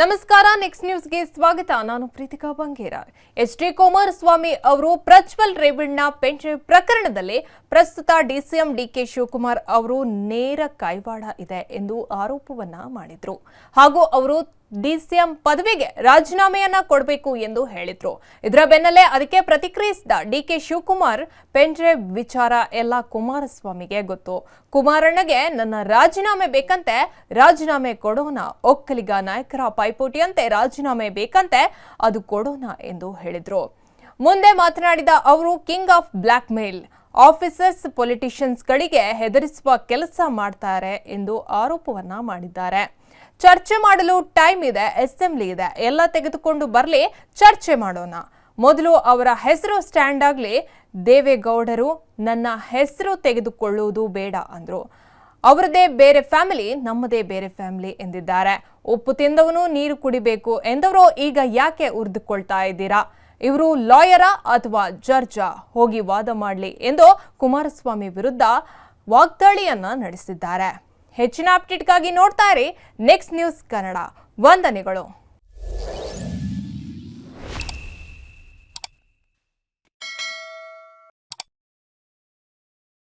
ನಮಸ್ಕಾರ ನೆಕ್ಸ್ಟ್ ನ್ಯೂಸ್ಗೆ ಸ್ವಾಗತ. ನಾನು ಪ್ರೀತಿಕಾ ಬಂಗೇರ. ಎಚ್ ಡಿ ಕುಮಾರಸ್ವಾಮಿ ಅವರು ಪ್ರಜ್ವಲ್ ರೇವಣ್ಣ ಪೆನ್ಷನ್ ಪ್ರಕರಣದಲ್ಲಿ ಪ್ರಸ್ತುತ ಡಿಸಿಎಂ ಡಿಕೆ ಶಿವಕುಮಾರ್ ಅವರು ನೇರ ಕೈವಾಡ ಇದೆ ಎಂದು ಆರೋಪವನ್ನ ಮಾಡಿದ್ರು. ಹಾಗೂ ಅವರು ಡಿಸಿಎಂ ಪದವಿಗೆ ರಾಜೀನಾಮೆಯನ್ನ ಕೊಡಬೇಕು ಎಂದು ಹೇಳಿದ್ರು. ಇದರ ಬೆನ್ನಲ್ಲೇ ಅದಕ್ಕೆ ಪ್ರತಿಕ್ರಿಯಿಸಿದ ಡಿಕೆ ಶಿವಕುಮಾರ್ ಪೆನ್ಡ್ರೈವ್ ವಿಚಾರ ಎಲ್ಲ ಕುಮಾರಸ್ವಾಮಿಗೆ ಗೊತ್ತು. ಕುಮಾರಣ್ಣಗೆ ನನ್ನ ರಾಜೀನಾಮೆ ಬೇಕಂತೆ, ರಾಜೀನಾಮೆ ಕೊಡೋಣ, ಒಕ್ಕಲಿಗ ನಾಯಕರ ಪೈಪೋಟಿಯಂತೆ ರಾಜೀನಾಮೆ ಬೇಕಂತೆ ಅದು ಕೊಡೋಣ ಎಂದು ಹೇಳಿದರು. ಮುಂದೆ ಮಾತನಾಡಿದ ಅವರು, king of blackmail officers ಪೊಲಿಟಿಷಿಯನ್ಸ್ಗಳಿಗೆ ಹೆದರಿಸುವ ಕೆಲಸ ಮಾಡ್ತಾರೆ ಎಂದು ಆರೋಪವನ್ನ ಮಾಡಿದ್ದಾರೆ. ಚರ್ಚೆ ಮಾಡಲು ಟೈಮ್ ಇದೆ, ಅಸೆಂಬ್ಲಿ ಇದೆ, ಎಲ್ಲ ತೆಗೆದುಕೊಂಡು ಬರಲಿ, ಚರ್ಚೆ ಮಾಡೋಣ. ಮೊದಲು ಅವರ ಹೆಸರು ಸ್ಟ್ಯಾಂಡ್ ಆಗಲಿ. ದೇವೇಗೌಡರು, ನನ್ನ ಹೆಸರು ತೆಗೆದುಕೊಳ್ಳುವುದು ಬೇಡ ಅಂದ್ರು. ಅವರದೇ ಬೇರೆ ಫ್ಯಾಮಿಲಿ ನಮ್ಮದೇ ಬೇರೆ ಫ್ಯಾಮಿಲಿ ಎಂದಿದ್ದಾರೆ. ಉಪ್ಪು ತಿಂದವನು ನೀರು ಕುಡಿಬೇಕು ಎಂದವರು ಈಗ ಯಾಕೆ ಉರಿದುಕೊಳ್ತಾ ಇದ್ದೀರಾ? ಇವರು ಲಾಯರ ಅಥವಾ ಜರ್ಜಾ ಹೋಗಿ ವಾದ ಮಾಡಲಿ ಎಂದು ಕುಮಾರಸ್ವಾಮಿ ವಿರುದ್ಧ ವಾಗ್ದಾಳಿಯನ್ನ ನಡೆಸಿದ್ದಾರೆ. ಹೆಚ್ಚಿನ ಅಪ್ಡೇಟ್ಗಾಗಿ ನೋಡ್ತಾ ಇರಿ. Next news Kannada. ವಂದನೆಗಳು.